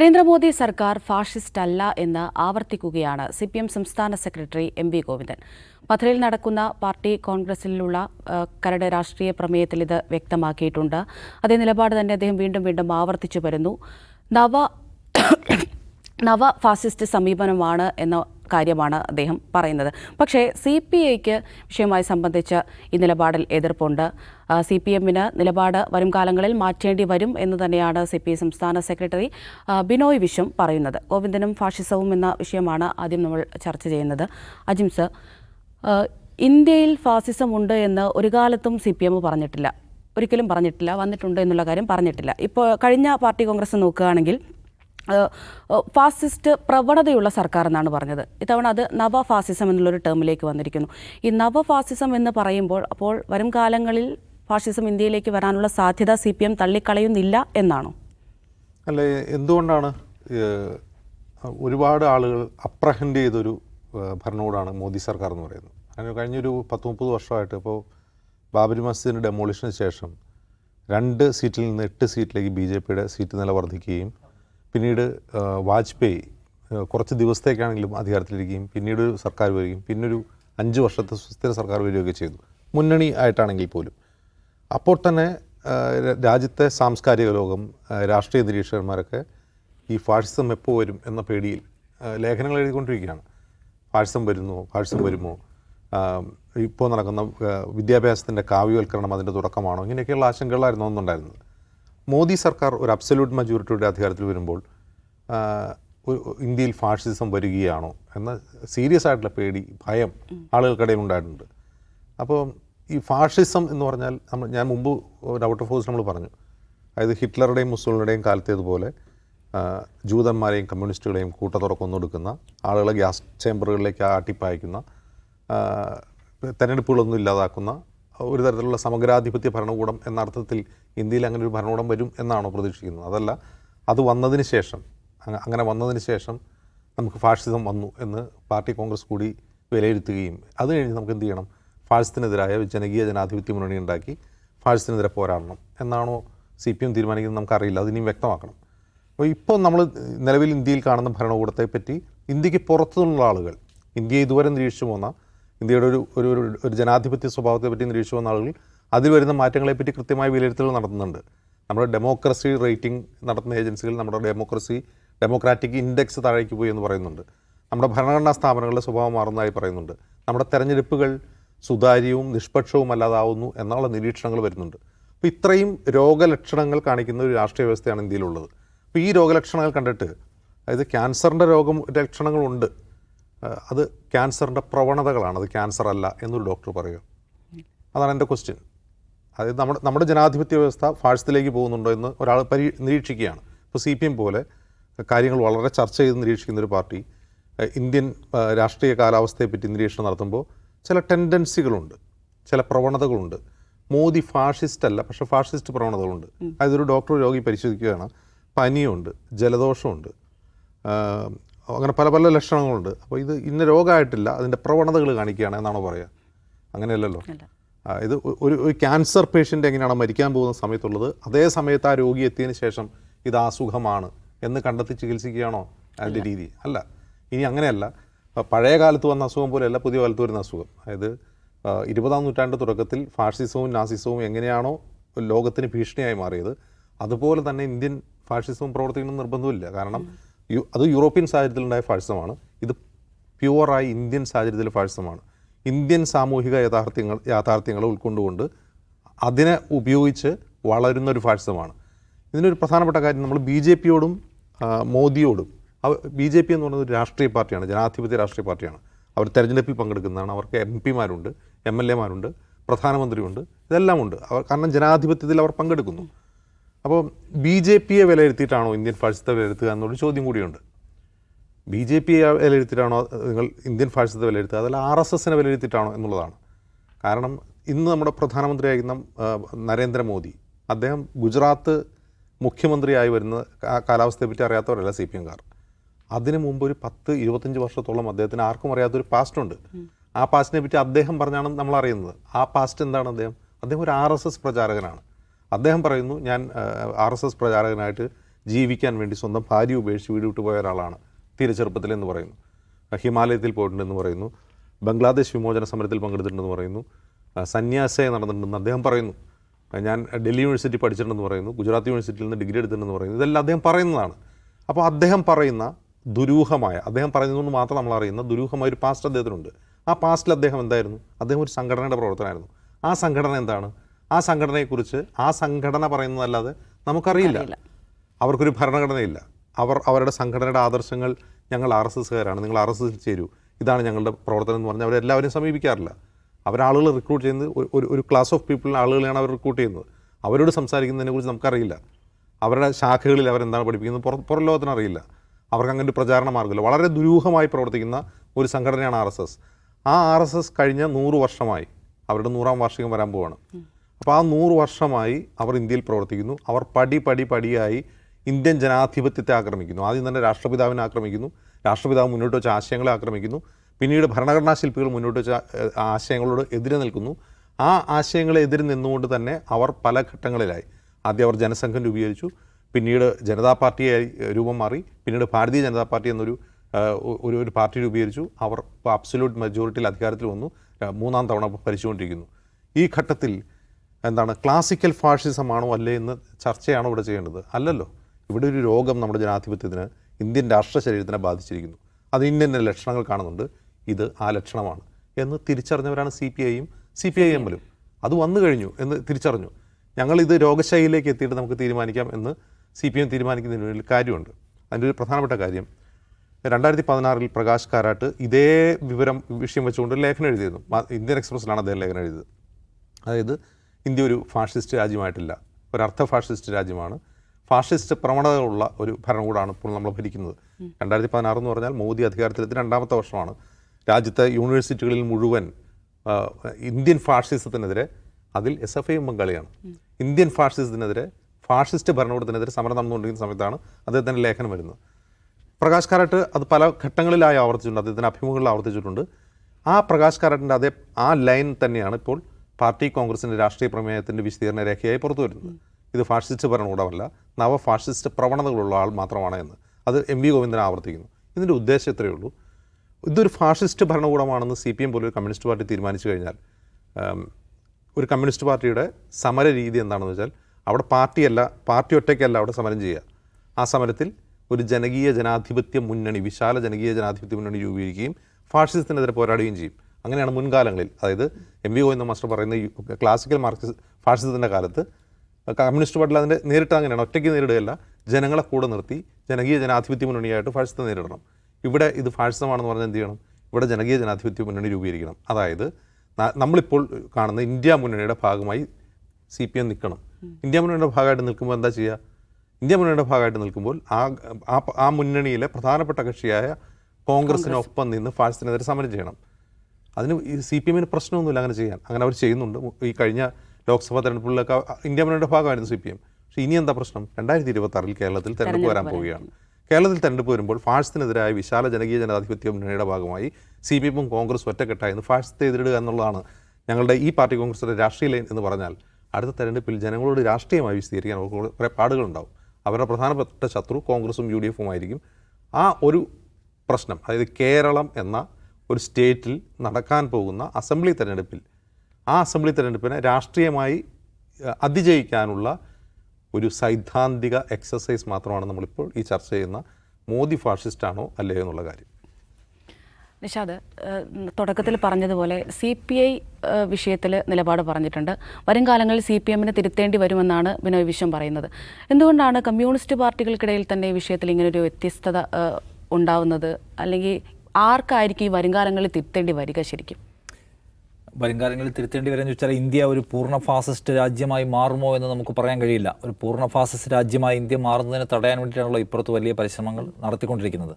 നരേന്ദ്രമോദി സർക്കാർ ഫാഷിസ്റ്റ് അല്ല എന്ന് ആവർത്തിക്കുകയാണ് സി പി എം സംസ്ഥാന സെക്രട്ടറി എം വി ഗോവിന്ദൻ. പഥരയിൽ നടക്കുന്ന പാർട്ടി കോൺഗ്രസിലുള്ള കരട് രാഷ്ട്രീയ പ്രമേയത്തിൽ ഇത് വ്യക്തമാക്കിയിട്ടുണ്ട്. അതേ നിലപാട് തന്നെ അദ്ദേഹം വീണ്ടും വീണ്ടും ആവർത്തിച്ചു വരുന്നു. നവ നവ ഫാസിസ്റ്റ് സമീപനമാണ് എന്ന കാര്യമാണ് അദ്ദേഹം പറയുന്നത്. പക്ഷേ സി പി ഐക്ക് വിഷയവുമായി സംബന്ധിച്ച് ഈ നിലപാടിൽ എതിർപ്പുണ്ട്. സി പി എമ്മിന് നിലപാട് വരും കാലങ്ങളിൽ മാറ്റേണ്ടി വരും എന്ന് തന്നെയാണ് സി പി ഐ സംസ്ഥാന സെക്രട്ടറി ബിനോയ് വിശ്വം പറയുന്നത്. ഗോവിന്ദനും ഫാഷിസവും എന്ന വിഷയമാണ് ആദ്യം നമ്മൾ ചർച്ച ചെയ്യുന്നത്. അജിംസ് ഇന്ത്യയിൽ ഫാസിസം ഉണ്ട് എന്ന് ഒരു കാലത്തും സി പി എം പറഞ്ഞിട്ടില്ല. ഒരിക്കലും പറഞ്ഞിട്ടില്ല വന്നിട്ടുണ്ട് എന്നുള്ള കാര്യം പറഞ്ഞിട്ടില്ല. ഇപ്പോൾ കഴിഞ്ഞ പാർട്ടി കോൺഗ്രസ് നോക്കുകയാണെങ്കിൽ ഫാസിസ്റ്റ് പ്രവണതയുള്ള സർക്കാർ എന്നാണ് പറഞ്ഞത്. ഇത്തവണ അത് നവ ഫാസിസം എന്നുള്ളൊരു ടേമിലേക്ക് വന്നിരിക്കുന്നു. ഈ നവ ഫാസിസം എന്ന് പറയുമ്പോൾ അപ്പോൾ വരും കാലങ്ങളിൽ ഫാസിസം ഇന്ത്യയിലേക്ക് വരാനുള്ള സാധ്യത സി പി എം തള്ളിക്കളയുന്നില്ല എന്നാണോ? അല്ല എന്തുകൊണ്ടാണ് ഒരുപാട് ആളുകൾ അപ്രഹെൻഡ് ചെയ്തൊരു ഭരണകൂടമാണ് മോദി സർക്കാർ എന്ന് പറയുന്നത്? അങ്ങനെ കഴിഞ്ഞൊരു പത്ത് മുപ്പത് വർഷമായിട്ട് ഇപ്പോൾ ബാബരി മസ്ജിദിന്റെ ഡെമോളിഷന് ശേഷം രണ്ട് സീറ്റിൽ നിന്ന് എട്ട് സീറ്റിലേക്ക് ബി ജെ പിയുടെ സീറ്റ് നില വർദ്ധിക്കുകയും പിന്നീട് വാജ്പേയി കുറച്ച് ദിവസത്തേക്കാണെങ്കിലും അധികാരത്തിലിരിക്കുകയും പിന്നീട് സർക്കാർ വരികയും പിന്നൊരു അഞ്ച് വർഷത്തെ സുസ്ഥിര സർക്കാർ വരികയൊക്കെ ചെയ്തു. മുന്നണി ആയിട്ടാണെങ്കിൽ പോലും. അപ്പോൾ തന്നെ രാജ്യത്തെ സാംസ്കാരിക ലോകം രാഷ്ട്രീയ നിരീക്ഷകന്മാരൊക്കെ ഈ ഫാഷിസം എപ്പോൾ വരും എന്ന പേടിയിൽ ലേഖനങ്ങൾ എഴുതിക്കൊണ്ടിരിക്കുകയാണ്. ഫാഷിസം വരുന്നു ഫാഷിസം വരുമോ? ഇപ്പോൾ നടക്കുന്ന വിദ്യാഭ്യാസത്തിന്റെ കാവ്യവൽക്കരണം അതിന്റെ തുടക്കമാണോ? ഇങ്ങനെയൊക്കെയുള്ള ആശങ്കകളായിരുന്നു അന്നുണ്ടായിരുന്നത്. മോദി സർക്കാർ ഒരു അബ്സല്യൂട്ട് മജോറിറ്റിയുടെ അധികാരത്തിൽ വരുമ്പോൾ ഇന്ത്യയിൽ ഫാഷിസം വരികയാണോ എന്ന സീരിയസ് ആയിട്ടുള്ള പേടി ഭയം ആളുകൾക്കിടയിൽ ഉണ്ടായിട്ടുണ്ട്. അപ്പോൾ ഈ ഫാഷിസം എന്ന് പറഞ്ഞാൽ നമ്മൾ ഞാൻ മുമ്പ് ഔട്ട് ഓഫ് ഹോസ് നമ്മൾ പറഞ്ഞു. അതായത് ഹിറ്റ്ലറുടെയും മുസ്ലിങ്ങളുടെയും കാലത്തേതുപോലെ ജൂതന്മാരെയും കമ്മ്യൂണിസ്റ്റുകളെയും കൂട്ടത്തോടെ കൊന്നൊടുക്കുന്ന ആളുകളെ ഗ്യാസ് ചേമ്പറുകളിലേക്ക് ആട്ടിപ്പായിക്കുന്ന തെരഞ്ഞെടുപ്പുകളൊന്നും ഇല്ലാതാക്കുന്ന ഒരു തരത്തിലുള്ള സമഗ്രാധിപത്യ ഭരണകൂടം എന്ന അർത്ഥത്തിൽ ഇന്ത്യയിൽ അങ്ങനെ ഒരു ഭരണകൂടം വരും എന്നാണോ പ്രതീക്ഷിക്കുന്നത്? അതല്ല അത് വന്നതിന് ശേഷം അങ്ങനെ വന്നതിന് ശേഷം നമുക്ക് ഫാഷിസം വന്നു എന്ന് പാർട്ടി കോൺഗ്രസ് കൂടി വിലയിരുത്തുകയും അത് കഴിഞ്ഞ് നമുക്ക് എന്ത് ചെയ്യണം? ഫാഷിസത്തിനെതിരായ ജനകീയ ജനാധിപത്യ മുന്നണി ഉണ്ടാക്കി ഫാഷിസത്തിനെതിരെ പോരാടണം എന്നാണോ സി പി എം തീരുമാനിക്കുന്നത് നമുക്കറിയില്ല. അതിനിയും വ്യക്തമാക്കണം. അപ്പോൾ ഇപ്പോൾ നമ്മൾ നിലവിൽ ഇന്ത്യയിൽ കാണുന്ന ഭരണകൂടത്തെ പറ്റി ഇന്ത്യയ്ക്ക് പുറത്തു നിന്നുള്ള ആളുകൾ ഇന്ത്യയെ ഇതുവരെ നിരീക്ഷിച്ചു പോകുന്ന ഇന്ത്യയുടെ ഒരു ഒരു ഒരു- ജനാധിപത്യ സ്വഭാവത്തെ പറ്റി നിരീക്ഷിച്ചു വന്ന ആളുകൾ അതിൽ വരുന്ന മാറ്റങ്ങളെപ്പറ്റി കൃത്യമായ വിലയിരുത്തൽ നടത്തുന്നുണ്ട്. നമ്മുടെ ഡെമോക്രസി റേറ്റിംഗ് നടത്തുന്ന ഏജൻസികൾ നമ്മുടെ ഡെമോക്രസി ഡെമോക്രാറ്റിക് ഇൻഡെക്സ് താഴേക്ക് പോയി എന്ന് പറയുന്നുണ്ട്. നമ്മുടെ ഭരണഘടനാ സ്ഥാപനങ്ങളുടെ സ്വഭാവം മാറുന്നതായി പറയുന്നുണ്ട്. നമ്മുടെ തെരഞ്ഞെടുപ്പുകൾ സുതാര്യവും നിഷ്പക്ഷവും അല്ലാതാവുന്നു എന്നുള്ള നിരീക്ഷണങ്ങൾ വരുന്നുണ്ട്. അപ്പോൾ ഇത്രയും രോഗലക്ഷണങ്ങൾ കാണിക്കുന്ന ഒരു രാഷ്ട്രീയ വ്യവസ്ഥയാണ് ഇന്ത്യയിലുള്ളത്. അപ്പോൾ ഈ രോഗലക്ഷണങ്ങൾ കണ്ടിട്ട് അതായത് ക്യാൻസറിന്റെ രോഗം ലക്ഷണങ്ങളുണ്ട്. അത് ക്യാൻസറിന്റെ പ്രവണതകളാണ്. അത് ക്യാൻസർ അല്ല എന്നൊരു ഡോക്ടർ പറയുക. അതാണ് എന്റെ ക്വസ്റ്റ്യൻ. അതായത് നമ്മുടെ നമ്മുടെ ജനാധിപത്യ വ്യവസ്ഥ ഫാഴ്സത്തിലേക്ക് പോകുന്നുണ്ടോ എന്ന് ഒരാൾ പരി നിരീക്ഷിക്കുകയാണ്. ഇപ്പോൾ സി പി എം പോലെ കാര്യങ്ങൾ വളരെ ചർച്ച ചെയ്ത് നിരീക്ഷിക്കുന്ന ഒരു പാർട്ടി ഇന്ത്യൻ രാഷ്ട്രീയ കാലാവസ്ഥയെപ്പറ്റി നിരീക്ഷണം നടത്തുമ്പോൾ ചില ടെൻഡൻസികളുണ്ട് ചില പ്രവണതകളുണ്ട്. മോദി ഫാഷിസ്റ്റ് അല്ല പക്ഷേ ഫാഷിസ്റ്റ് പ്രവണതകളുണ്ട്. അതായത് ഒരു ഡോക്ടർ രോഗി പരിശോധിക്കുകയാണ്. പനിയുണ്ട് ജലദോഷമുണ്ട്. അങ്ങനെ പല പല ലക്ഷണങ്ങളുണ്ട്. അപ്പോൾ ഇത് ഇന്ന രോഗമായിട്ടില്ല അതിന്റെ പ്രവണതകൾ കാണിക്കുകയാണ് എന്നാണോ പറയുക? അങ്ങനെയല്ലല്ലോ? ഇത് ഒരു ഒരു ക്യാൻസർ പേഷ്യന്റ് എങ്ങനെയാണ് മരിക്കാൻ പോകുന്ന സമയത്തുള്ളത്? അതേ സമയത്ത് ആ രോഗി എത്തിയതിന് ശേഷം ഇത് അസുഖമാണ് എന്ന് കണ്ടെത്തി ചികിത്സിക്കുകയാണോ അതിന്റെ രീതി? അല്ല. ഇനി അങ്ങനെയല്ല. പഴയ കാലത്ത് വന്ന അസുഖം പോലെയല്ല പുതിയ കാലത്ത് വരുന്ന അസുഖം. അതായത് ഇരുപതാം നൂറ്റാണ്ട് തുടക്കത്തിൽ ഫാഷിസവും നാസിസവും എങ്ങനെയാണോ ലോകത്തിന് ഭീഷണിയായി മാറിയത് അതുപോലെ തന്നെ ഇന്ത്യൻ ഫാഷിസവും പ്രവർത്തിക്കണം നിർബന്ധമില്ല കാരണം അത് യൂറോപ്യൻ സാഹചര്യത്തിലുണ്ടായ ഫാഴ്സമാണ്. ഇത് പ്യുവറായി ഇന്ത്യൻ സാഹചര്യത്തിൽ ഫാഴ്സമാണ്. ഇന്ത്യൻ സാമൂഹിക യാഥാർത്ഥ്യങ്ങൾ യാഥാർത്ഥ്യങ്ങളെ ഉൾക്കൊണ്ടുകൊണ്ട് അതിനെ ഉപയോഗിച്ച് വളരുന്ന ഒരു ഫാഴ്സമാണ്. ഇതിനൊരു പ്രധാനപ്പെട്ട കാര്യം നമ്മൾ ബി ജെ പിയോടും മോദിയോടും ബി ജെ പി എന്ന് പറയുന്നത് ഒരു രാഷ്ട്രീയ പാർട്ടിയാണ് ജനാധിപത്യ രാഷ്ട്രീയ പാർട്ടിയാണ്. അവർ തെരഞ്ഞെടുപ്പിൽ പങ്കെടുക്കുന്നതാണ്. അവർക്ക് എം പിമാരുണ്ട് എം എൽ എമാരുണ്ട് പ്രധാനമന്ത്രിയുണ്ട് ഇതെല്ലാം ഉണ്ട് അവർ കാരണം ജനാധിപത്യത്തിൽ അവർ പങ്കെടുക്കുന്നു. അപ്പോൾ ബി ജെ പിയെ വിലയിരുത്തിയിട്ടാണോ ഇന്ത്യൻ ഫാഷിസത്തെ വിലയിരുത്തുക എന്നൊരു ചോദ്യം കൂടിയുണ്ട്. ബി ജെ പിയെ വിലയിരുത്തിയിട്ടാണോ നിങ്ങൾ ഇന്ത്യൻ ഫാഷിസത്തെ വിലയിരുത്തുക? അതല്ല ആർ എസ് എസിനെ വിലയിരുത്തിയിട്ടാണോ എന്നുള്ളതാണ്. കാരണം ഇന്ന് നമ്മുടെ പ്രധാനമന്ത്രിയായിരുന്ന നരേന്ദ്രമോദി അദ്ദേഹം ഗുജറാത്ത് മുഖ്യമന്ത്രിയായി വരുന്ന കാലാവസ്ഥയെപ്പറ്റി അറിയാത്തവരല്ല സി പി എംകാർ അതിനു മുമ്പ് ഒരു പത്ത് ഇരുപത്തഞ്ച് വർഷത്തോളം അദ്ദേഹത്തിന് ആർക്കും അറിയാത്തൊരു പാസ്റ്റ് ഉണ്ട് ആ പാസ്റ്റിനെ പറ്റി അദ്ദേഹം പറഞ്ഞാണ് നമ്മൾ അറിയുന്നത് ആ പാസ്റ്റ് എന്താണ് അദ്ദേഹം? അദ്ദേഹം ഒരു ആർ എസ് എസ് പ്രചാരകനാണ്. അദ്ദേഹം പറയുന്നു ഞാൻ ആർ എസ് എസ് പ്രചാരകനായിട്ട് ജീവിക്കാൻ വേണ്ടി സ്വന്തം ഭാര്യ ഉപേക്ഷിച്ച് വീട് വിട്ടു പോയ ഒരാളാണ് തീരെ ചെറുപ്പത്തിലെന്ന് പറയുന്നു. ഹിമാലയത്തിൽ പോയിട്ടുണ്ടെന്ന് പറയുന്നു. ബംഗ്ലാദേശ് വിമോചന സമരത്തിൽ പങ്കെടുത്തിട്ടുണ്ടെന്ന് പറയുന്നു. സന്യാസയെ നടന്നിട്ടുണ്ടെന്ന് അദ്ദേഹം പറയുന്നു. ഞാൻ ഡൽഹി യൂണിവേഴ്സിറ്റി പഠിച്ചിട്ടുണ്ടെന്ന് പറയുന്നു. ഗുജറാത്ത് യൂണിവേഴ്സിറ്റിയിൽ നിന്ന് ഡിഗ്രി എടുത്തിട്ടുണ്ടെന്ന് പറയുന്നു. ഇതെല്ലാം അദ്ദേഹം പറയുന്നതാണ്. അപ്പോൾ അദ്ദേഹം പറയുന്ന ദുരൂഹമായ അദ്ദേഹം പറയുന്നതുകൊണ്ട് മാത്രം നമ്മൾ അറിയുന്ന ദുരൂഹമായ ഒരു പാസ്റ്റ് അദ്ദേഹത്തിനുണ്ട്. ആ പാസ്റ്റിൽ അദ്ദേഹം എന്തായിരുന്നു? അദ്ദേഹം ഒരു സംഘടനയുടെ പ്രവർത്തനമായിരുന്നു ആ സംഘടന എന്താണ്? ആ സംഘടനയെക്കുറിച്ച് ആ സംഘടന പറയുന്നതല്ലാതെ നമുക്കറിയില്ല. അവർക്കൊരു ഭരണഘടനയില്ല. അവർ അവരുടെ സംഘടനയുടെ ആദർശങ്ങൾ ഞങ്ങൾ ആർ എസ് എസ്സുകാരാണ്. നിങ്ങൾ ആർ എസ് എസിൽ ചേരൂ. ഇതാണ് ഞങ്ങളുടെ പ്രവർത്തനം എന്ന് പറഞ്ഞാൽ അവരെല്ലാവരെയും സമീപിക്കാറില്ല. അവരാളുകൾ റിക്രൂട്ട് ചെയ്യുന്നത് ഒരു- ഒരു ഒരു ക്ലാസ് ഓഫ് പീപ്പിളിന് ആളുകളെയാണ് അവർ റിക്രൂട്ട് ചെയ്യുന്നത്. അവരോട് സംസാരിക്കുന്നതിനെ കുറിച്ച് നമുക്കറിയില്ല. അവരുടെ ശാഖകളിൽ അവരെന്താണ് പഠിപ്പിക്കുന്നത് പുറ പുറം ലോകത്തിന് അറിയില്ല. അവർക്ക് അങ്ങനെ ഒരു പ്രചാരണ മാർഗമില്ല. വളരെ ദുരൂഹമായി പ്രവർത്തിക്കുന്ന ഒരു സംഘടനയാണ് ആർ എസ് എസ്. ആ ആർ എസ് എസ് കഴിഞ്ഞ നൂറ് വർഷമായി അവരുടെ നൂറാം വാർഷികം വരാൻ പോവാണ്. അപ്പോൾ ആ നൂറ് വർഷമായി അവർ ഇന്ത്യയിൽ പ്രവർത്തിക്കുന്നു. അവർ പടി പടി പടിയായി ഇന്ത്യൻ ജനാധിപത്യത്തെ ആക്രമിക്കുന്നു. ആദ്യം തന്നെ രാഷ്ട്രപിതാവിനെ ആക്രമിക്കുന്നു. രാഷ്ട്രപിതാവ് മുന്നോട്ട് വെച്ച ആശയങ്ങളെ ആക്രമിക്കുന്നു. പിന്നീട് ഭരണഘടനാ ശില്പികൾ മുന്നോട്ട് വെച്ച ആശയങ്ങളോട് എതിരെ നിൽക്കുന്നു. ആ ആശയങ്ങളെ എതിരെ നിന്നുകൊണ്ട് തന്നെ അവർ പല ഘട്ടങ്ങളിലായി. ആദ്യം അവർ ജനസംഘം രൂപീകരിച്ചു. പിന്നീട് ജനതാ പാർട്ടിയായി രൂപം മാറി. പിന്നീട് ഭാരതീയ ജനതാ പാർട്ടി എന്നൊരു ഒരു ഒരു പാർട്ടി രൂപീകരിച്ചു. അവർ അബ്സല്യൂട്ട് മെജോറിറ്റിയിൽ അധികാരത്തിൽ വന്നു. മൂന്നാം തവണ ഭരിച്ചുകൊണ്ടിരിക്കുന്നു. ഈ ഘട്ടത്തിൽ എന്താണ് ക്ലാസിക്കൽ ഫാഷിസമാണോ അല്ലേ എന്ന് ചർച്ചയാണോ ഇവിടെ ചെയ്യേണ്ടത്. അല്ലല്ലോ ഇവിടെ ഒരു രോഗം നമ്മുടെ ജനാധിപത്യത്തിന് ഇന്ത്യൻ രാഷ്ട്ര ശരീരത്തിനെ ബാധിച്ചിരിക്കുന്നു. അത് ഇന്ന ലക്ഷണങ്ങൾ കാണുന്നുണ്ട് ഇത് ആ ലക്ഷണമാണ് എന്ന് തിരിച്ചറിഞ്ഞവരാണ് സി പി ഐയും സി പി ഐ എമ്മിലും അത് വന്നു കഴിഞ്ഞു എന്ന് തിരിച്ചറിഞ്ഞു. ഞങ്ങൾ ഇത് രോഗശൈലിയിലേക്ക് എത്തിയിട്ട് നമുക്ക് തീരുമാനിക്കാം എന്ന് സി പി എം തീരുമാനിക്കുന്നതിന് വേണ്ടി കാര്യമുണ്ട്. അതിന്റെ ഒരു പ്രധാനപ്പെട്ട കാര്യം രണ്ടായിരത്തി പതിനാറിൽ പ്രകാശ് കാരാട്ട് ഇതേ വിവരം വിഷയം വെച്ചുകൊണ്ട് ലേഖനം എഴുതിയിരുന്നു. ഇന്ത്യൻ എക്സ്പ്രസ്സിലാണ് അദ്ദേഹം ലേഖനം എഴുതിയത്. അതായത് ഇന്ത്യ ഒരു ഫാഷിസ്റ്റ് രാജ്യമായിട്ടില്ല. ഒരു അർത്ഥ ഫാഷിസ്റ്റ് രാജ്യമാണ്. ഫാഷിസ്റ്റ് പ്രവണതകളുള്ള ഒരു ഭരണകൂടമാണ് ഇപ്പോൾ നമ്മൾ ഭരിക്കുന്നത്. രണ്ടായിരത്തി പതിനാറ് എന്ന് പറഞ്ഞാൽ മോദി അധികാരത്തിലെത്തി രണ്ടാമത്തെ വർഷമാണ്. രാജ്യത്തെ യൂണിവേഴ്സിറ്റികളിൽ മുഴുവൻ ഇന്ത്യൻ ഫാഷിസത്തിനെതിരെ അതിൽ എസ് എഫ് ഐയും പങ്കാളിയാണ്. ഇന്ത്യൻ ഫാഷിസത്തിനെതിരെ ഫാഷിസ്റ്റ് ഭരണകൂടത്തിനെതിരെ സമരം നടന്നുകൊണ്ടിരിക്കുന്ന സമയത്താണ് അദ്ദേഹത്തിന്റെ ലേഖനം വരുന്നത്. പ്രകാശ് കാരാട്ട് അത് പല ഘട്ടങ്ങളിലായി ആവർത്തിച്ചിട്ടുണ്ട്. അദ്ദേഹത്തിന് അഭിമുഖങ്ങളിൽ ആവർത്തിച്ചിട്ടുണ്ട്. ആ പ്രകാശ് കാരാട്ടിന്റെ അതേ ആ ലൈൻ തന്നെയാണ് ഇപ്പോൾ പാർട്ടി കോൺഗ്രസിന്റെ രാഷ്ട്രീയ പ്രമേയത്തിന്റെ വിശദീകരണ രേഖയായി പുറത്തു വരുന്നത്. ഇത് ഫാഷിസ്റ്റ് ഭരണകൂടമല്ല നവ ഫാഷിസ്റ്റ് പ്രവണതകളുള്ള ആൾ മാത്രമാണ് എന്ന്. അത് എം വി ഗോവിന്ദൻ ആവർത്തിക്കുന്നു. ഇതിന്റെ ഉദ്ദേശം ഇത്രയേ ഉള്ളൂ. ഇതൊരു ഫാഷിസ്റ്റ് ഭരണകൂടമാണെന്ന് സി പി എം പോലൊരു കമ്മ്യൂണിസ്റ്റ് പാർട്ടി തീരുമാനിച്ചു കഴിഞ്ഞാൽ ഒരു കമ്മ്യൂണിസ്റ്റ് പാർട്ടിയുടെ സമര രീതി എന്താണെന്ന് വെച്ചാൽ അവിടെ പാർട്ടിയല്ല പാർട്ടി ഒറ്റയ്ക്കല്ല അവിടെ സമരം ചെയ്യുക. ആ സമരത്തിൽ ഒരു ജനകീയ ജനാധിപത്യ മുന്നണി വിശാല ജനകീയ ജനാധിപത്യ മുന്നണി രൂപീകരിക്കുകയും ഫാഷിസത്തിനെതിരെ പോരാടുകയും ചെയ്യും. അങ്ങനെയാണ് മുൻകാലങ്ങളിൽ. അതായത് എം വി ഗോവിന്ദ മാസ്റ്റർ പറയുന്ന ക്ലാസിക്കൽ മാർക്സിസ് ഫാഷിസത്തിന്റെ കാലത്ത് കമ്മ്യൂണിസ്റ്റ് പാർട്ടിയിൽ അതിന്റെ നേരിട്ട് അങ്ങനെയാണ് ഒറ്റയ്ക്ക് നേരിടുകയല്ല ജനങ്ങളെ കൂടെ നിർത്തി ജനകീയ ജനാധിപത്യ മുന്നണിയായിട്ട് ഫാഷിസത്തെ നേരിടണം. ഇവിടെ ഇത് ഫാഷിസമാണെന്ന് പറഞ്ഞാൽ എന്ത് ചെയ്യണം? ഇവിടെ ജനകീയ ജനാധിപത്യ മുന്നണി രൂപീകരിക്കണം. അതായത് നമ്മളിപ്പോൾ കാണുന്ന ഇന്ത്യ മുന്നണിയുടെ ഭാഗമായി സി പി എം നിൽക്കണം. ഇന്ത്യ മുന്നണിയുടെ ഭാഗമായിട്ട് നിൽക്കുമ്പോൾ എന്താ ചെയ്യുക? ഇന്ത്യ മുന്നണിയുടെ ഭാഗമായിട്ട് നിൽക്കുമ്പോൾ ആ ആ- മുന്നണിയിലെ പ്രധാനപ്പെട്ട കക്ഷിയായ കോൺഗ്രസിനൊപ്പം നിന്ന് ഫാഷിസത്തിനെതിരെ സമരം ചെയ്യണം. അതിന് ഈ സി പി എമ്മിന് പ്രശ്നമൊന്നുമില്ല അങ്ങനെ ചെയ്യാൻ. അങ്ങനെ അവർ ചെയ്യുന്നുണ്ട്. ഈ കഴിഞ്ഞ ലോക്സഭാ തെരഞ്ഞെടുപ്പുകളിലൊക്കെ ഇന്ത്യ മുന്നണിയുടെ ഭാഗമായിരുന്നു സി പി എം. പക്ഷേ ഇനി എന്താ പ്രശ്നം? രണ്ടായിരത്തി ഇരുപത്തി ആറിൽ കേരളത്തിൽ തെരഞ്ഞെടുപ്പ് വരാൻ പോവുകയാണ്. കേരളത്തിൽ തെരഞ്ഞെടുപ്പ് വരുമ്പോൾ ഫാഷത്തിനെതിരായ വിശാല ജനകീയ ജനാധിപത്യ മുന്നണിയുടെ ഭാഗമായി സി പി എമ്മും കോൺഗ്രസ് ഒറ്റക്കെട്ടായിരുന്നു ഫാഷത്തെ എതിരിടുക എന്നുള്ളതാണ് ഞങ്ങളുടെ ഈ പാർട്ടി കോൺഗ്രസിന്റെ രാഷ്ട്രീയ ലൈൻ എന്ന് പറഞ്ഞാൽ അടുത്ത തെരഞ്ഞെടുപ്പിൽ ജനങ്ങളോട് രാഷ്ട്രീയമായി വിശദീകരിക്കാൻ അവർക്ക് കുറേ പാടുകളുണ്ടാവും. അവരുടെ പ്രധാനപ്പെട്ട ശത്രു കോൺഗ്രസും യു ഡി എഫും ആയിരിക്കും. ആ ഒരു പ്രശ്നം അതായത് കേരളം എന്ന ഒരു സ്റ്റേറ്റിൽ നടക്കാൻ പോകുന്ന അസംബ്ലി തെരഞ്ഞെടുപ്പിൽ ആ അസംബ്ലി തെരഞ്ഞെടുപ്പിനെ രാഷ്ട്രീയമായി അതിജയിക്കാനുള്ള ഒരു സൈദ്ധാന്തിക എക്സസൈസ് മാത്രമാണ് നമ്മളിപ്പോൾ ഈ ചർച്ച ചെയ്യുന്ന മോദി ഫാഷിസ്റ്റാണോ അല്ലയോ എന്നുള്ള കാര്യം. നിഷാദ് തുടക്കത്തിൽ പറഞ്ഞതുപോലെ സി പി ഐ വിഷയത്തിൽ നിലപാട് പറഞ്ഞിട്ടുണ്ട്. വരും കാലങ്ങളിൽ സി പി എമ്മിനെ തിരുത്തേണ്ടി വരുമെന്നാണ് ബിനോയ് വിശ്വം പറയുന്നത്. എന്തുകൊണ്ടാണ് കമ്മ്യൂണിസ്റ്റ് പാർട്ടികൾക്കിടയിൽ തന്നെ ഈ വിഷയത്തിൽ ഇങ്ങനൊരു വ്യത്യസ്തത ഉണ്ടാവുന്നത്? അല്ലെങ്കിൽ ആർക്കായിരിക്കും ഈ വരുംകാലങ്ങളിൽ തിരുത്തേണ്ടി വരിക ശരിക്കും? വരുംകാലങ്ങളിൽ തിരുത്തേണ്ടി വരാന്ന് വെച്ചാൽ ഇന്ത്യ ഒരു പൂർണ ഫാസിസ്റ്റ് രാജ്യമായി മാറുമോ എന്ന് നമുക്ക് പറയാൻ കഴിയില്ല. ഒരു പൂർണ ഫാസിസ്റ്റ് രാജ്യമായി ഇന്ത്യ മാറുന്നതിനെ തടയാൻ വേണ്ടിയിട്ടാണല്ലോ ഇപ്പുറത്ത് വലിയ പരിശ്രമങ്ങൾ നടത്തിക്കൊണ്ടിരിക്കുന്നത്.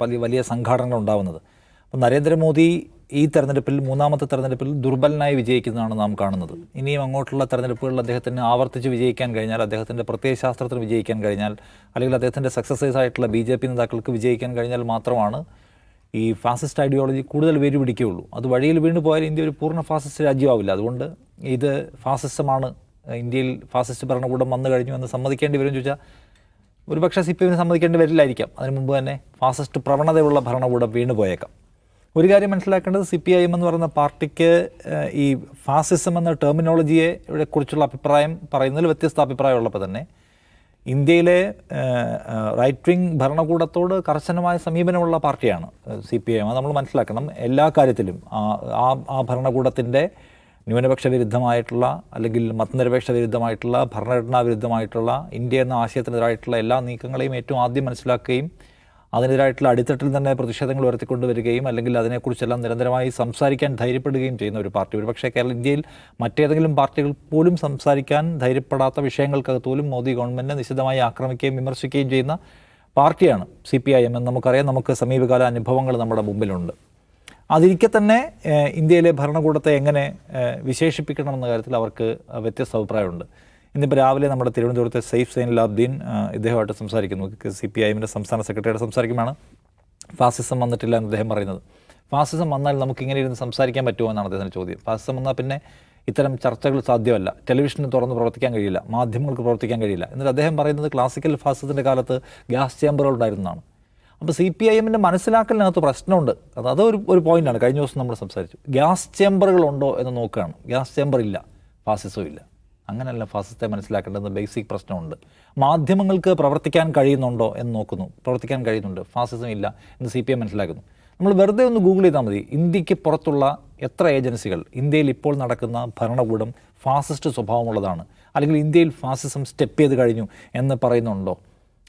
പല വലിയ സംഘാടനങ്ങൾ ഉണ്ടാവുന്നത്. അപ്പം നരേന്ദ്രമോദി ഈ തെരഞ്ഞെടുപ്പിൽ മൂന്നാമത്തെ തെരഞ്ഞെടുപ്പിൽ ദുർബലനായി വിജയിക്കുന്നതാണ് നാം കാണുന്നത്. ഇനിയും അങ്ങോട്ടുള്ള തെരഞ്ഞെടുപ്പുകളിൽ അദ്ദേഹത്തിന് ആവർത്തിച്ച് വിജയിക്കാൻ കഴിഞ്ഞാൽ അദ്ദേഹത്തിന്റെ പ്രത്യയശാസ്ത്രത്തിന് വിജയിക്കാൻ കഴിഞ്ഞാൽ അല്ലെങ്കിൽ അദ്ദേഹത്തിന്റെ സക്സസേഴ്സ് ആയിട്ടുള്ള ബി ജെ പി നേതാക്കൾക്ക് വിജയിക്കാൻ കഴിഞ്ഞാൽ മാത്രമാണ് ഈ ഫാസിസ്റ്റ് ഐഡിയോളജി കൂടുതൽ വേര് പിടിക്കുകയുള്ളൂ അത് വഴിയിൽ വീണ് പോയാൽ ഇന്ത്യ ഒരു പൂർണ ഫാസിസ്റ്റ് രാജ്യമാവില്ല. അതുകൊണ്ട് ഇത് ഫാസിസമാണ് ഇന്ത്യയിൽ ഫാസിസ്റ്റ് ഭരണകൂടം വന്നു കഴിഞ്ഞു എന്ന് സമ്മതിക്കേണ്ടി വരും ചോദിച്ചാൽ ഒരുപക്ഷെ സി പി എമ്മിന് സമ്മതിക്കേണ്ടി വരില്ലായിരിക്കാം. അതിനു മുമ്പ് തന്നെ ഫാസിസ്റ്റ് പ്രവണതയുള്ള ഭരണകൂടം വീണ് പോയേക്കാം. ഒരു കാര്യം മനസ്സിലാക്കേണ്ടത് സി പി ഐ എം എന്ന് പറയുന്ന പാർട്ടിക്ക് ഈ ഫാസിസം എന്ന ടെർമിനോളജിയെ കുറിച്ചുള്ള അഭിപ്രായം പറയുന്നതിൽ വ്യത്യസ്ത അഭിപ്രായമുള്ളപ്പോൾ തന്നെ ഇന്ത്യയിലെ റൈറ്റ് വിങ് ഭരണകൂടത്തോട് കർശനമായ സമീപനമുള്ള പാർട്ടിയാണ് സി പി ഐ. എം അത് നമ്മൾ മനസ്സിലാക്കണം. എല്ലാ കാര്യത്തിലും ആ- ആ ഭരണകൂടത്തിന്റെ ന്യൂനപക്ഷ വിരുദ്ധമായിട്ടുള്ള അല്ലെങ്കിൽ മതനിരപേക്ഷ വിരുദ്ധമായിട്ടുള്ള ഭരണഘടനാ വിരുദ്ധമായിട്ടുള്ള ഇന്ത്യ എന്ന ആശയത്തിനെതിരായിട്ടുള്ള എല്ലാ നീക്കങ്ങളെയും ഏറ്റവും ആദ്യം മനസ്സിലാക്കുകയും അതിനെതിരായിട്ടുള്ള അടിത്തട്ടിൽ തന്നെ പ്രതിഷേധങ്ങൾ ഉയർത്തിക്കൊണ്ടുവരികയും അല്ലെങ്കിൽ അതിനെക്കുറിച്ചെല്ലാം നിരന്തരമായി സംസാരിക്കാൻ ധൈര്യപ്പെടുകയും ചെയ്യുന്ന ഒരു പാർട്ടി. ഒരുപക്ഷേ കേരള ഇന്ത്യയിൽ മറ്റേതെങ്കിലും പാർട്ടികൾ പോലും സംസാരിക്കാൻ ധൈര്യപ്പെടാത്ത വിഷയങ്ങൾക്കകത്ത് പോലും മോദി ഗവൺമെന്റിനെ നിശിതമായി ആക്രമിക്കുകയും വിമർശിക്കുകയും ചെയ്യുന്ന പാർട്ടിയാണ് സി പി ഐ എം എന്ന് നമുക്കറിയാം. നമുക്ക് സമീപകാല അനുഭവങ്ങൾ നമ്മുടെ മുമ്പിലുണ്ട്. അതിരിക്കെ തന്നെ ഇന്ത്യയിലെ ഭരണകൂടത്തെ എങ്ങനെ വിശേഷിപ്പിക്കണമെന്ന കാര്യത്തിൽ അവർക്ക് വ്യത്യസ്ത അഭിപ്രായമുണ്ട്. ഇന്നിപ്പോൾ രാവിലെ നമ്മുടെ തിരുവനന്തപുരത്തെ സെയ്ഫ് സൈൻ ലാബ്ദീൻ ഏഹ്, ഇദ്ദേഹമായിട്ട് സംസാരിക്കുന്നു. സി പി ഐ എമ്മിന്റെ സംസ്ഥാന സെക്രട്ടറിയുടെ സംസാരിക്കുമാണ് ഫാസിസം വന്നിട്ടില്ല എന്ന് അദ്ദേഹം പറയുന്നത്. ഫാസിസം വന്നാൽ നമുക്ക് ഇങ്ങനെ ഇരുന്ന് സംസാരിക്കാൻ പറ്റുമോ എന്നാണ് അദ്ദേഹത്തിന്റെ ചോദ്യം. ഫാസിസം വന്നാൽ പിന്നെ ഇത്തരം ചർച്ചകൾ സാധ്യമല്ല. ടെലിവിഷന് തുറന്ന് പ്രവർത്തിക്കാൻ കഴിയില്ല. മാധ്യമങ്ങൾക്ക് പ്രവർത്തിക്കാൻ കഴിയില്ല. എന്നിട്ട് അദ്ദേഹം പറയുന്നത് ക്ലാസിക്കൽ ഫാസിസത്തിന്റെ കാലത്ത് ഗ്യാസ് ചേമ്പറുകൾ ഉണ്ടായിരുന്നതാണ്. അപ്പോൾ സി പി ഐ എമ്മിന്റെ മനസ്സിലാക്കലിനകത്ത് പ്രശ്നമുണ്ട്. അത് അതൊരു ഒരു പോയിന്റാണ് കഴിഞ്ഞ ദിവസം നമ്മൾ സംസാരിച്ചു. ഗ്യാസ് ചേമ്പറുകളുണ്ടോ എന്ന് നോക്കുകയാണ്. ഗ്യാസ് ചേമ്പർ ഇല്ല ഫാസിസവും ഇല്ല. അങ്ങനെയല്ല ഫാസിസത്തെ മനസ്സിലാക്കേണ്ടത് ബേസിക് പ്രശ്നമുണ്ട്. മാധ്യമങ്ങൾക്ക് പ്രവർത്തിക്കാൻ കഴിയുന്നുണ്ടോ എന്ന് നോക്കുന്നു. പ്രവർത്തിക്കാൻ കഴിയുന്നുണ്ട്. ഫാസിസം ഇല്ല എന്ന് സി പി എം മനസ്സിലാക്കുന്നു. നമ്മൾ വെറുതെ ഒന്ന് ഗൂഗിൾ ചെയ്താൽ മതി. ഇന്ത്യയ്ക്ക് പുറത്തുള്ള എത്ര ഏജൻസികൾ ഇന്ത്യയിൽ ഇപ്പോൾ നടക്കുന്ന ഭരണകൂടം ഫാസിസ്റ്റ് സ്വഭാവമുള്ളതാണ്. അല്ലെങ്കിൽ ഇന്ത്യയിൽ ഫാസിസം സ്റ്റെപ്പ് ചെയ്ത് കഴിഞ്ഞു എന്ന് പറയുന്നുണ്ടോ?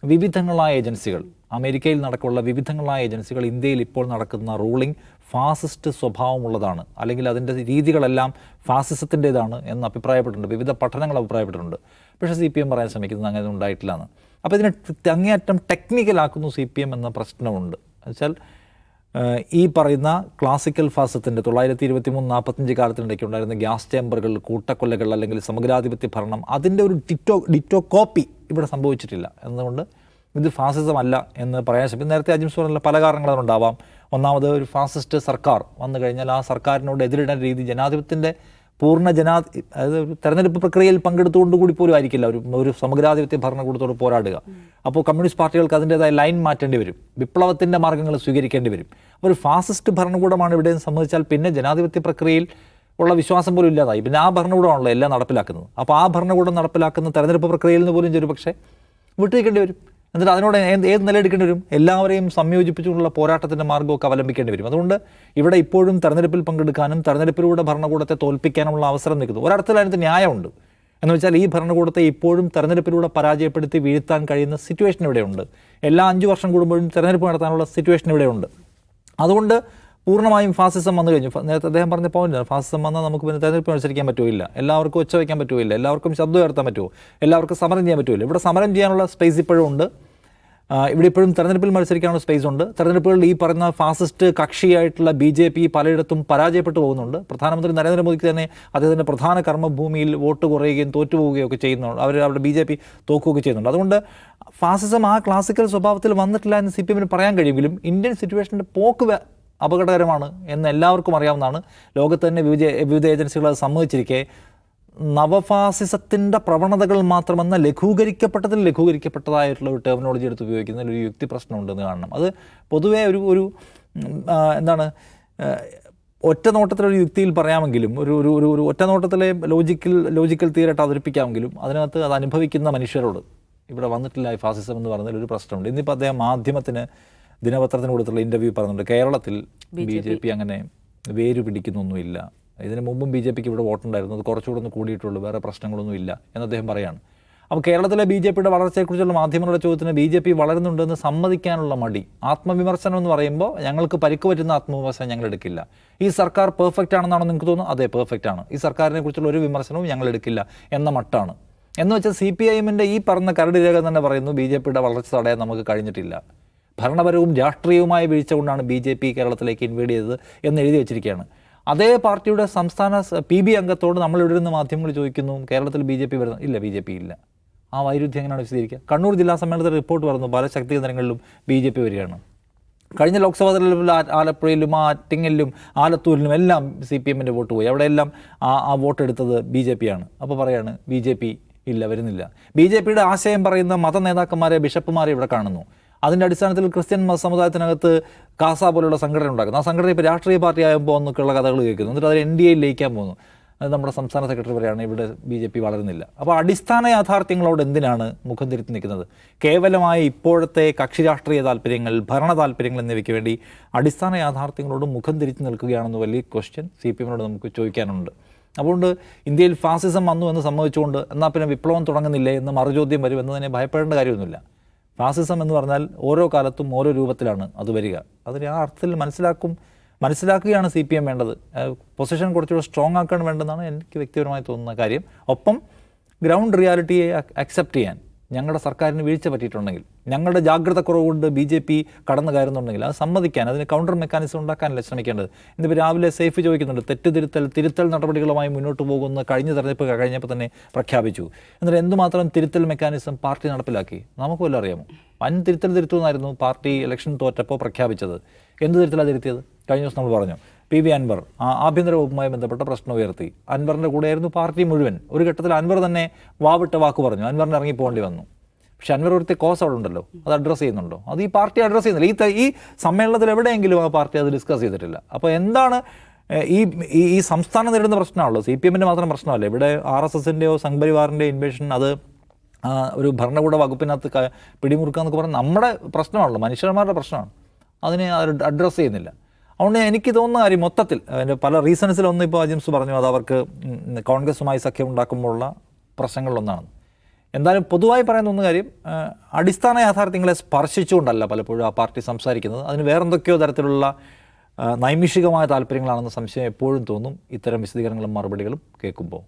വിവിധങ്ങളായ ഏജൻസികൾ അമേരിക്കയിൽ നടക്കുള്ള വിവിധങ്ങളായ ഏജൻസികൾ ഇന്ത്യയിൽ ഇപ്പോൾ നടക്കുന്ന റൂളിംഗ് ഫാസിസ്റ്റ് സ്വഭാവമുള്ളതാണ്. അല്ലെങ്കിൽ അതിന്റെ രീതികളെല്ലാം ഫാസിസത്തിന്റേതാണ് എന്ന് അഭിപ്രായപ്പെട്ടിട്ടുണ്ട്. വിവിധ പഠനങ്ങൾ അഭിപ്രായപ്പെട്ടിട്ടുണ്ട്. പക്ഷേ സി പി എം പറയാൻ ശ്രമിക്കുന്നത് അങ്ങനെ ഉണ്ടായിട്ടില്ല എന്ന് അപ്പോൾ ഇതിനെ അങ്ങേയറ്റം ടെക്നിക്കലാക്കുന്നു സി പി എം എന്ന പ്രശ്നമുണ്ട്. എന്നുവെച്ചാൽ ഈ പറയുന്ന ക്ലാസിക്കൽ ഫാസത്തിന്റെ തൊള്ളായിരത്തി ഇരുപത്തി മൂന്ന് നാൽപ്പത്തഞ്ച് കാലത്തിനിടയ്ക്ക് ഉണ്ടായിരുന്ന ഗ്യാസ് ചേമ്പറുകൾ കൂട്ടക്കൊല്ലകൾ അല്ലെങ്കിൽ സമഗ്രാധിപത്യ ഭരണം അതിന്റെ ഒരു ഡിറ്റോ ഡിറ്റോ കോപ്പി ഇവിടെ സംഭവിച്ചിട്ടില്ല. എന്നതുകൊണ്ട് ഇത് ഫാസിസമല്ല എന്ന് പറയാൻ ശ്രമിക്കും. നേരത്തെ അജിംസ് പറഞ്ഞ പല കാരണങ്ങളും ഉണ്ടാവാം ഒന്നാമത് ഒരു ഫാസിസ്റ്റ് സർക്കാർ വന്നു കഴിഞ്ഞാൽ ആ സർക്കാരിനോട് എതിരിടാൻ രീതി ജനാധിപത്യത്തിന്റെ പൂർണ ജനാ അതായത് ഒരു തെരഞ്ഞെടുപ്പ് പ്രക്രിയയിൽ പങ്കെടുത്തുകൊണ്ട് കൂടി പോലും ആയിരിക്കില്ല. ഒരു ഒരു സമഗ്രാധിപത്യ ഭരണകൂടത്തോട് പോരാടുക. അപ്പോൾ കമ്മ്യൂണിസ്റ്റ് പാർട്ടികൾക്ക് അതിന്റെതായ ലൈൻ മാറ്റേണ്ടി വരും. വിപ്ലവത്തിന്റെ മാർഗങ്ങൾ സ്വീകരിക്കേണ്ടി വരും. ഒരു ഫാസിസ്റ്റ് ഭരണകൂടമാണ് ഇവിടെ സംബന്ധിച്ചാൽ പിന്നെ ജനാധിപത്യ പ്രക്രിയയിൽ ഉള്ള വിശ്വാസം പോലും ഇല്ലാതായി. പിന്നെ ആ ഭരണകൂടമാണല്ലോ എല്ലാം നടപ്പിലാക്കുന്നത്. അപ്പോൾ ആ ഭരണകൂടം നടപ്പിലാക്കുന്ന തെരഞ്ഞെടുപ്പ് പ്രക്രിയയിൽ നിന്ന് പോലും ചെറുപക്ഷെ വിട്ടുവയ്ക്കേണ്ടി വരും. എന്നിട്ട് അതിനോട് ഏത് ഏത് നിലയെടുക്കേണ്ടി വരും? എല്ലാവരെയും സംയോജിപ്പിച്ചുകൊണ്ടുള്ള പോരാട്ടത്തിന്റെ മാർഗമൊക്കെ അവലംബിക്കേണ്ടി വരും. അതുകൊണ്ട് ഇവിടെ ഇപ്പോഴും തെരഞ്ഞെടുപ്പിൽ പങ്കെടുക്കാനും തെരഞ്ഞെടുപ്പിലൂടെ ഭരണകൂടത്തെ തോൽപ്പിക്കാനുമുള്ള അവസരം നിൽക്കുന്നു. ഒരർത്ഥത്തിൽ അതിനകത്ത് ന്യായമുണ്ട്. എന്ന് വെച്ചാൽ ഈ ഭരണകൂടത്തെ ഇപ്പോഴും തെരഞ്ഞെടുപ്പിലൂടെ പരാജയപ്പെടുത്തി വീഴ്ത്താൻ കഴിയുന്ന സിറ്റുവേഷൻ ഇവിടെയുണ്ട്. എല്ലാ അഞ്ച് വർഷം കൂടുമ്പോഴും തെരഞ്ഞെടുപ്പ് നടത്താനുള്ള സിറ്റുവേഷൻ ഇവിടെയുണ്ട്. അതുകൊണ്ട് പൂർണമായും ഫാസിസം വന്നു കഴിഞ്ഞു. നേരത്തെ അദ്ദേഹം പറഞ്ഞ പോയിന്റ് ഫാസിസം വന്നാൽ നമുക്ക് പിന്നെ തെരഞ്ഞെടുപ്പ് മത്സരിക്കാൻ പറ്റുമില്ല എല്ലാവർക്കും ഒച്ച വയ്ക്കാൻ പറ്റുമില്ല എല്ലാവർക്കും ശബ്ദം ഉയർത്താൻ പറ്റുമോ? എല്ലാവർക്കും സമരം ചെയ്യാൻ പറ്റുമില്ല ഇവിടെ സമരം ചെയ്യാനുള്ള സ്പേസ് ഇപ്പോഴും ഉണ്ട്. ഇവിടെ ഇപ്പോഴും തെരഞ്ഞെടുപ്പിൽ മത്സരിക്കാനുള്ള സ്പേസ് ഉണ്ട്. തെരഞ്ഞെടുപ്പുകളിൽ ഈ പറയുന്ന ഫാസിസ്റ്റ് കക്ഷിയായിട്ടുള്ള ബി ജെ പി പലയിടത്തും പരാജയപ്പെട്ടു പോകുന്നുണ്ട്. പ്രധാനമന്ത്രി നരേന്ദ്രമോദിക്ക് തന്നെ അദ്ദേഹത്തിന്റെ പ്രധാന കർമ്മഭൂമിയിൽ വോട്ട് കുറയുകയും തോറ്റുപോവുകയും ഒക്കെ ചെയ്യുന്നുണ്ട് അവർ അവിടെ ബി ജെ പി തോക്കുകയൊക്കെ ചെയ്യുന്നുണ്ട്. അതുകൊണ്ട് ഫാസിസം ആ ക്ലാസിക്കൽ സ്വഭാവത്തിൽ വന്നിട്ടില്ല എന്ന് സി പി എമ്മിന് പറയാൻ കഴിയുമെങ്കിലും ഇന്ത്യൻ സിറ്റുവേഷന്റെ പോക്ക് അപകടകരമാണ് എന്ന് എല്ലാവർക്കും അറിയാവുന്നതാണ്. ലോകത്ത് തന്നെ വിവിധ വിവിധ ഏജൻസികൾ അത് സമ്മതിച്ചിരിക്കെ. നവഫാസിസത്തിന്റെ പ്രവണതകൾ മാത്രമെന്ന ലഘൂകരിക്കപ്പെട്ടതിൽ ലഘൂകരിക്കപ്പെട്ടതായിട്ടുള്ള ഒരു ടെർമിനോളജി എടുത്ത് ഉപയോഗിക്കുന്നതിൽ ഒരു യുക്തി പ്രശ്നമുണ്ടെന്ന് കാണണം. അത് പൊതുവേ ഒരു ഒരു എന്താണ് ഒറ്റ നോട്ടത്തിലൊരു യുക്തിയിൽ പറയാമെങ്കിലും ഒരു ഒരു ഒരു ഒരു ഒറ്റ നോട്ടത്തിലെ ലോജിക്കൽ ലോജിക്കൽ തീരായിട്ട് അവതരിപ്പിക്കാമെങ്കിലും അതിനകത്ത് അത് അനുഭവിക്കുന്ന മനുഷ്യരോട് ഇവിടെ വന്നിട്ടില്ല ഈ ഫാസിസം എന്ന് പറഞ്ഞതിൽ ഒരു പ്രശ്നമുണ്ട്. ഇന്നിപ്പോൾ അദ്ദേഹം മാധ്യമത്തിന് ദിനപത്രത്തിന് കൊടുത്തുള്ള ഇന്റർവ്യൂ പറഞ്ഞിട്ടുണ്ട്. കേരളത്തിൽ ബി ജെ പി. അങ്ങനെ വേര് പിടിക്കുന്നൊന്നുമില്ല. ഇതിനു മുമ്പും ബി ജെ പിക്ക് ഇവിടെ വോട്ടുണ്ടായിരുന്നു. അത് കുറച്ചുകൂടെ ഒന്ന് കൂടിയിട്ടുള്ളൂ. വേറെ പ്രശ്നങ്ങളൊന്നും ഇല്ല എന്ന് അദ്ദേഹം പറയാണ്. അപ്പോൾ കേരളത്തിലെ ബി ജെ പിയുടെ വളർച്ചയെക്കുറിച്ചുള്ള മാധ്യമങ്ങളുടെ ചോദ്യത്തിന് ബി ജെ പി വളരുന്നുണ്ടെന്ന് സമ്മതിക്കാനുള്ള മടി ആത്മവിമർശനം എന്ന് പറയുമ്പോൾ ഞങ്ങൾക്ക് പരിക്ക് പറ്റുന്ന ആത്മവിമർശനം ഞങ്ങൾ എടുക്കില്ല. ഈ സർക്കാർ പെർഫെക്റ്റ് ആണെന്നാണോ നിങ്ങൾക്ക് തോന്നുന്നത്? അതെ പെർഫെക്റ്റ് ആണ്. ഈ സർക്കാരിനെ കുറിച്ചുള്ള ഒരു വിമർശനവും ഞങ്ങൾ എടുക്കില്ല എന്ന മട്ടാണ്. എന്ന് വെച്ചാൽ സി പി ഐ എമ്മിന്റെ ഈ പറഞ്ഞ കരട് രേഖ തന്നെ പറയുന്നു ബി ജെ പിയുടെ വളർച്ച തടയാൻ നമുക്ക് കഴിഞ്ഞിട്ടില്ല. ഭരണപരവും രാഷ്ട്രീയവുമായ വീഴ്ച കൊണ്ടാണ് ബി ജെ പി കേരളത്തിലേക്ക് ഇൻവേഡ് ചെയ്തത് എന്ന് എഴുതി വെച്ചിരിക്കുകയാണ്. അതേ പാർട്ടിയുടെ സംസ്ഥാന പി ബി അംഗത്തോട് നമ്മളിവിടെ നിന്ന് മാധ്യമങ്ങൾ ചോദിക്കുന്നു കേരളത്തിൽ ബി ജെ പി വരുന്നു ഇല്ല ബി ജെ പി ഇല്ല. ആ വൈരുദ്ധ്യം എങ്ങനെയാണ് വിശദീകരിക്കുക? കണ്ണൂർ ജില്ലാ സമ്മേളനത്തിൽ റിപ്പോർട്ട് പറഞ്ഞു പല ശക്തി കേന്ദ്രങ്ങളിലും ബി ജെ പി വരികയാണ്. കഴിഞ്ഞ ലോക്സഭാ തെരഞ്ഞെടുപ്പിൽ ആലപ്പുഴയിലും ആറ്റിങ്ങലിലും ആലത്തൂരിലും എല്ലാം സി പി എമ്മിന്റെ വോട്ട് പോയി. അവിടെയെല്ലാം ആ ആ വോട്ട് എടുത്തത് ബി ജെ പി ആണ്. അപ്പോൾ പറയാണ് ബി ജെ പി ഇല്ല വരുന്നില്ല. ബി ജെ പിയുടെ ആശയം പറയുന്ന മത നേതാക്കന്മാരെ ബിഷപ്പുമാരെ ഇവിടെ കാണുന്നു. അതിന്റെ അടിസ്ഥാനത്തിൽ ക്രിസ്ത്യൻ സമുദായത്തിനകത്ത് കാസ പോലുള്ള സംഘടന ഉണ്ടാക്കുന്നു. ആ സംഘടന ഇപ്പോൾ രാഷ്ട്രീയ പാർട്ടി ആകുമ്പോൾ എന്നൊക്കെയുള്ള കഥകൾ കേൾക്കുന്നു. എന്നിട്ട് അതിൽ എൻ ഡി എയിൽ ലയിക്കാൻ പോകുന്നു. അത് നമ്മുടെ സംസ്ഥാന സെക്രട്ടറി പറയാണ് ഇവിടെ ബി ജെ പി വളരുന്നില്ല. അപ്പോൾ അടിസ്ഥാന യാഥാർത്ഥ്യങ്ങളോട് എന്തിനാണ് മുഖം തിരുത്തി നിൽക്കുന്നത്? കേവലമായ ഇപ്പോഴത്തെ കക്ഷി രാഷ്ട്രീയ താല്പര്യങ്ങൾ ഭരണ താല്പര്യങ്ങൾ എന്നിവയ്ക്ക് വേണ്ടി അടിസ്ഥാന യാഥാർത്ഥ്യങ്ങളോട് മുഖം തിരിച്ചു നിൽക്കുകയാണെന്ന് വലിയ ക്വസ്റ്റ്യൻ സി പി എമ്മിനോട് നമുക്ക് ചോദിക്കാനുണ്ട്. അതുകൊണ്ട് ഇന്ത്യയിൽ ഫാസിസം വന്നു എന്ന് സമ്മതിച്ചുകൊണ്ട് എന്നാൽ പിന്നെ വിപ്ലവം തുടങ്ങുന്നില്ലേ? എന്ന് മറുചോദ്യം വരും എന്നതിനെ ഭയപ്പെടേണ്ട കാര്യമൊന്നുമില്ല. ഫാസിസം എന്ന് പറഞ്ഞാൽ ഓരോ കാലത്തും ഓരോ രൂപത്തിലാണ് അത് വരിക. അതിന് ആ അർത്ഥത്തിൽ മനസ്സിലാക്കും മനസ്സിലാക്കുകയാണ് സി പി എം വേണ്ടത്. പൊസിഷൻ കുറച്ചുകൂടെ സ്ട്രോങ് ആക്കാൻ വേണ്ടതെന്നാണ് എനിക്ക് വ്യക്തിപരമായി തോന്നുന്ന കാര്യം. ഒപ്പം ഗ്രൗണ്ട് റിയാലിറ്റിയെ അക്സെപ്റ്റ് ചെയ്യാൻ. ഞങ്ങളുടെ സർക്കാരിന് വീഴ്ച പറ്റിയിട്ടുണ്ടെങ്കിൽ ഞങ്ങളുടെ ജാഗ്രത കുറവുകൊണ്ട് ബി ജെ പി കടന്നു കയറുന്നുണ്ടെങ്കിൽ അത് സമ്മതിക്കാൻ അതിന് കൗണ്ടർ മെക്കാനിസം ഉണ്ടാക്കാനല്ല ശ്രമിക്കേണ്ടത്? ഇന്നിപ്പോൾ രാവിലെ സേഫ് ചോദിക്കുന്നുണ്ട് തെറ്റുതിരുത്തൽ തിരുത്തൽ നടപടികളുമായി മുന്നോട്ട് പോകുന്ന കഴിഞ്ഞ തെരഞ്ഞെടുപ്പ് കഴിഞ്ഞപ്പോൾ തന്നെ പ്രഖ്യാപിച്ചു. എന്നിട്ട് എന്തുമാത്രം തിരുത്തൽ മെക്കാനിസം പാർട്ടി നടപ്പിലാക്കി? നമുക്ക് വല്ലതും അറിയാമോ? വൻ തിരുത്തൽ തിരുത്തുമെന്നായിരുന്നു പാർട്ടി ഇലക്ഷൻ തോറ്റപ്പോൾ പ്രഖ്യാപിച്ചത്. എന്ത് തിരുത്തലാണ് തിരുത്തിയത്? കഴിഞ്ഞ ദിവസം നമ്മൾ പറഞ്ഞു. പി വി അൻവർ ആഭ്യന്തര വകുപ്പുമായി ബന്ധപ്പെട്ട പ്രശ്നം ഉയർത്തി. അൻവറിന്റെ കൂടെയായിരുന്നു പാർട്ടി മുഴുവൻ. ഒരു ഘട്ടത്തിൽ അൻവർ തന്നെ വാവിട്ട വാക്ക് പറഞ്ഞു. അൻവറിന് ഇറങ്ങി പോകേണ്ടി വന്നു. പക്ഷെ അൻവർ ഒരുത്തെ കോസ് അവിടെ ഉണ്ടല്ലോ. അത് അഡ്രസ്സ് ചെയ്യുന്നുണ്ടോ? അത് ഈ പാർട്ടി അഡ്രസ്സ് ചെയ്യുന്നില്ല. ഈ ഈ സമ്മേളനത്തിൽ എവിടെയെങ്കിലും ആ പാർട്ടി അത് ഡിസ്കസ് ചെയ്തിട്ടില്ല. അപ്പോൾ എന്താണ് ഈ ഈ സംസ്ഥാനം നേരിടുന്ന പ്രശ്നമാണല്ലോ. സി പി എമ്മിന്റെ മാത്രം പ്രശ്നമല്ല. ഇവിടെ ആർ എസ് എസിന്റെയോ സംഘപരിവാറിന്റെയോ ഇൻവേഷൻ അത് ഒരു ഭരണകൂട വകുപ്പിനകത്ത് പിടിമുറുക്കുക എന്നൊക്കെ പറഞ്ഞാൽ നമ്മുടെ പ്രശ്നമാണല്ലോ. മനുഷ്യന്മാരുടെ പ്രശ്നമാണ്. അതിനെ അഡ്രസ്സ് ചെയ്യുന്നില്ല. അതുകൊണ്ട് എനിക്ക് തോന്നുന്ന കാര്യം മൊത്തത്തിൽ അതിന്റെ പല റീസൺസിലൊന്നും ഇപ്പോൾ അജിംസ് പറഞ്ഞു അത് അവർക്ക് കോൺഗ്രസുമായി സഖ്യം ഉണ്ടാക്കുമ്പോഴുള്ള പ്രശ്നങ്ങളിലൊന്നാണ്. എന്തായാലും പൊതുവായി പറയുന്ന ഒന്ന് കാര്യം അടിസ്ഥാന യാഥാർത്ഥ്യങ്ങളെ സ്പർശിച്ചുകൊണ്ടല്ല പലപ്പോഴും ആ പാർട്ടി സംസാരിക്കുന്നത്. അതിന് വേറെന്തൊക്കെയോ തരത്തിലുള്ള നൈമിഷികമായ താല്പര്യങ്ങളാണെന്ന സംശയം എപ്പോഴും തോന്നും. ഇത്തരം വിശദീകരണങ്ങളും മറുപടികളും കേൾക്കുമ്പോൾ.